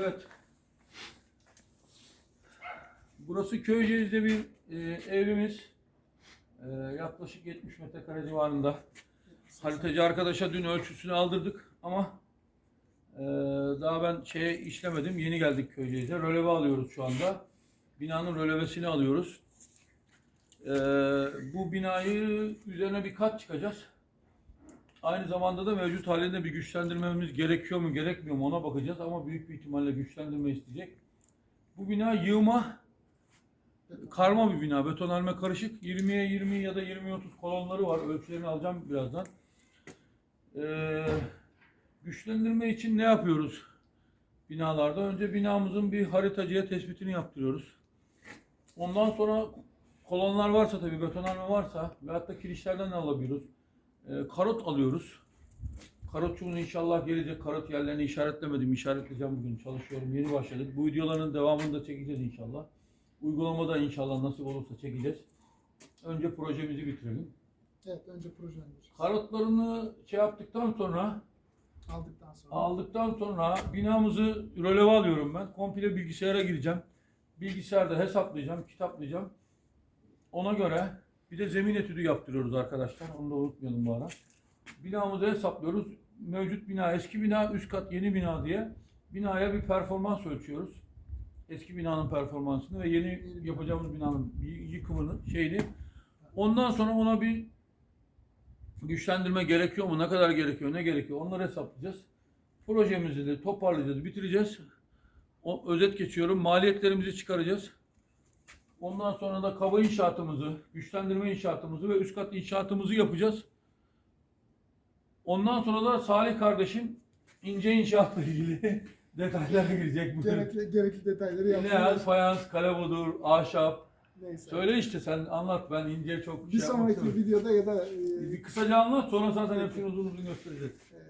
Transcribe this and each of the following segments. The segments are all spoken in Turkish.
Evet. Burası Köyceğiz'de bir e, evimiz. E, yaklaşık 70 metrekare civarında. Haritacı arkadaşa dün ölçüsünü aldırdık ama e, daha ben şeye işlemedim. Yeni geldik Köyceğiz'e. Röleve alıyoruz şu anda. Binanın rölevesini alıyoruz. E, bu binayı üzerine bir kat çıkacağız. Aynı zamanda da mevcut halinde bir güçlendirmemiz gerekiyor mu gerekmiyor mu ona bakacağız ama büyük bir ihtimalle güçlendirme isteyecek. Bu bina yığma karma bir bina. Betonarme karışık. 20'ye 20 ya da 20'ye 30 kolonları var. Ölçülerini alacağım birazdan. Ee, güçlendirme için ne yapıyoruz binalarda? Önce binamızın bir haritacıya tespitini yaptırıyoruz. Ondan sonra kolonlar varsa tabii betonarme varsa veyahut da kirişlerden de alabiliyoruz. Ee, karot alıyoruz. Karotçuğun inşallah gelecek. Karot yerlerini işaretlemedim. İşaretleyeceğim bugün. Çalışıyorum. Yeni başladık. Bu videoların devamını da çekeceğiz inşallah. Uygulamada inşallah nasip olursa çekeceğiz. Önce projemizi bitirelim. Evet önce projeni Karotlarını şey yaptıktan sonra aldıktan sonra. aldıktan sonra binamızı röleve alıyorum ben. Komple bilgisayara gireceğim. Bilgisayarda hesaplayacağım, kitaplayacağım. Ona göre bir de zemin etüdü yaptırıyoruz arkadaşlar. Onu da unutmayalım bu ara. Binamızı hesaplıyoruz. Mevcut bina, eski bina, üst kat, yeni bina diye binaya bir performans ölçüyoruz. Eski binanın performansını ve yeni yapacağımız binanın yıkımını, şeyini. Ondan sonra ona bir güçlendirme gerekiyor mu? Ne kadar gerekiyor? Ne gerekiyor? Onları hesaplayacağız. Projemizi de toparlayacağız, bitireceğiz. O, özet geçiyorum. Maliyetlerimizi çıkaracağız. Ondan sonra da kaba inşaatımızı, güçlendirme inşaatımızı ve üst kat inşaatımızı yapacağız. Ondan sonra da Salih kardeşim ince inşaatla ilgili detaylara girecek. Bu Gerekli, gerekli detayları ne yaptık. yaz, fayans, kalebodur, ahşap. Neyse. Söyle işte sen anlat ben ince çok bir şey yapmak sonraki videoda ya da e, Bir kısaca anlat sonra zaten hepsini uzun uzun göstereceğiz. e,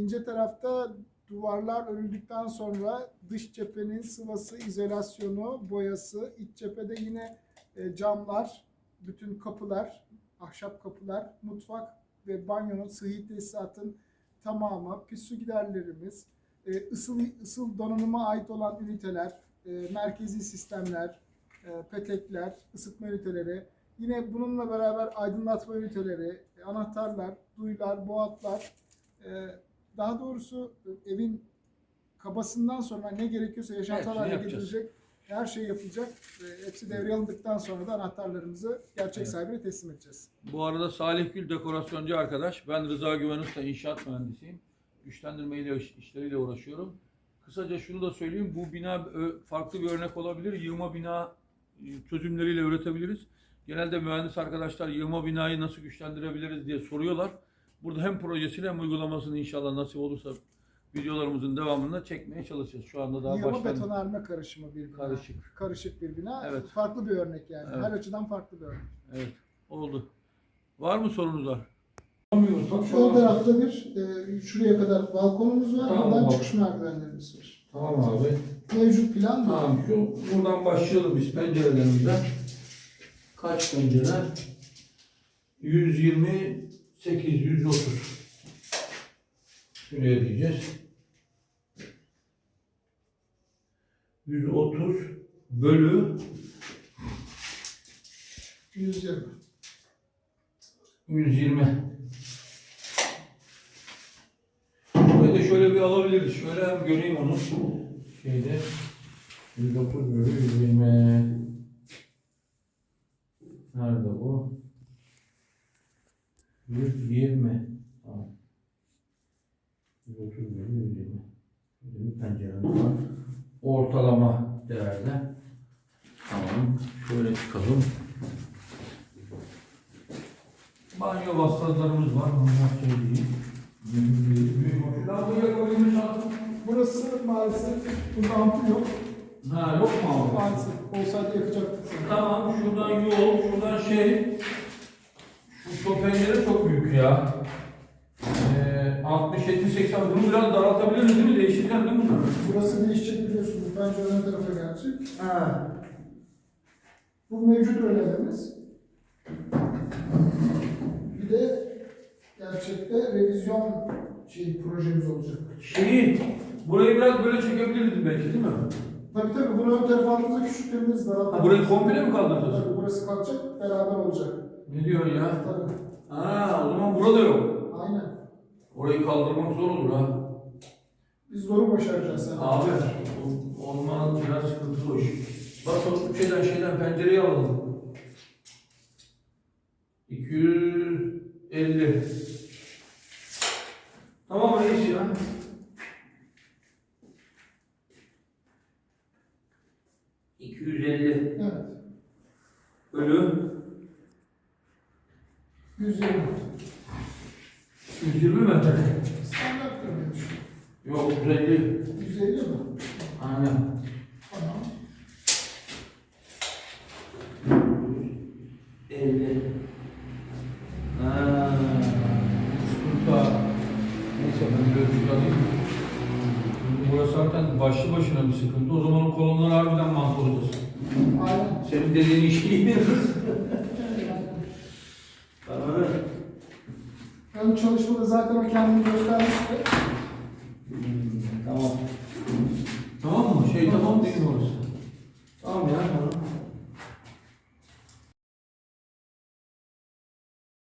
ince tarafta duvarlar örüldükten sonra dış cephenin sıvası, izolasyonu, boyası, iç cephede yine e, camlar, bütün kapılar, ahşap kapılar, mutfak ve banyonun sıhhi tesisatın tamamı, pis su giderlerimiz, e, ısıl, ısıl donanıma ait olan üniteler, e, merkezi sistemler, petekler, ısıtma üniteleri, yine bununla beraber aydınlatma üniteleri, anahtarlar, duyular, boğatlar, daha doğrusu e, evin kabasından sonra ne gerekiyorsa yaşantı Hepsini haline her şey yapılacak. Hepsi devreye alındıktan sonra da anahtarlarımızı gerçek Evet. sahibine teslim edeceğiz. Bu arada Salih Gül dekorasyoncu arkadaş. Ben Rıza Güven Usta inşaat mühendisiyim. Güçlendirme ile iş- işleriyle uğraşıyorum. Kısaca şunu da söyleyeyim. Bu bina farklı bir örnek olabilir. Yığma bina e, çözümleriyle üretebiliriz. Genelde mühendis arkadaşlar yığma binayı nasıl güçlendirebiliriz diye soruyorlar. Burada hem projesini hem uygulamasını inşallah nasip olursa videolarımızın devamında çekmeye çalışacağız. Şu anda daha başlangıç. betonarme karışımı bir bina. Karışık. Karışık bir bina. Evet. Farklı bir örnek yani. Evet. Her açıdan farklı bir örnek. Evet. Oldu. Var mı sorunuz var? Sol tarafta bir, e, şuraya kadar balkonumuz var. Tamam, Buradan bak. çıkış merdivenlerimiz var. Tamam abi. Mevcut plan bu. Tamam şu buradan başlayalım biz pencerelerimizden. Kaç pencere? 128, 130. Şuraya diyeceğiz. 130 bölü 120. 120. Burayı da şöyle bir alabiliriz. Şöyle hem göreyim onu. Şeyde 109 bölü 120. Nerede bu? 120. Tamam. 130 bölü 120. Şöyle bir penceremiz var. Ortalama değerde. Tamam. Şöyle çıkalım. Banyo vasıtalarımız var. Büyük hoş. Lambayı şansım. Burası maalesef burada ampul yok. Ha yok mu abi? Maalesef olsaydı yakacaktık. Tamam şuradan yol, şuradan şey. Şu, pencere çok büyük ya. Ee, 60, 70, 80. Bunu biraz daraltabiliriz değil mi? Değiştireceğim değil mi bunu? Burası değişecek biliyorsun. Bu pencere ön tarafa gelecek. Ha. Bu mevcut öğelerimiz. Bir de gerçekte revizyon şey projemiz olacak. Şeyi, Burayı biraz böyle çekebiliriz belki değil mi? Tabii tabii bunu ön tarafa aldığımızda küçültmemiz daha. Ha, burayı komple mi kaldıracağız? Tabii burası kalkacak, beraber olacak. Ne diyorsun ya? Ha, o zaman burada yok. Aynen. Orayı kaldırmak zor olur ha. Biz zoru başaracağız sen. Abi olmaz biraz sıkıntılı o iş. Bak o şeyden şeyden pencereyi alalım. 250. Tamam reis ya. ...250 Evet. bölü 120. 120 metre. Standart görünüyor. Yok 150. 150 mi? Aynen. Tamam. 50. Ha, var. Neyse ben bir ölçü alayım. Burası zaten başlı başına bir sıkıntı. O zaman o kolonları harbiden mahvolacağız. Aynen. Senin dediğin işi iyi yapıyoruz. Anladın? Ön çalışmada zaten o kendini göstermişti. Tamam. Tamam mı? Şey tamam değil mi orası? Tamam. Tamam.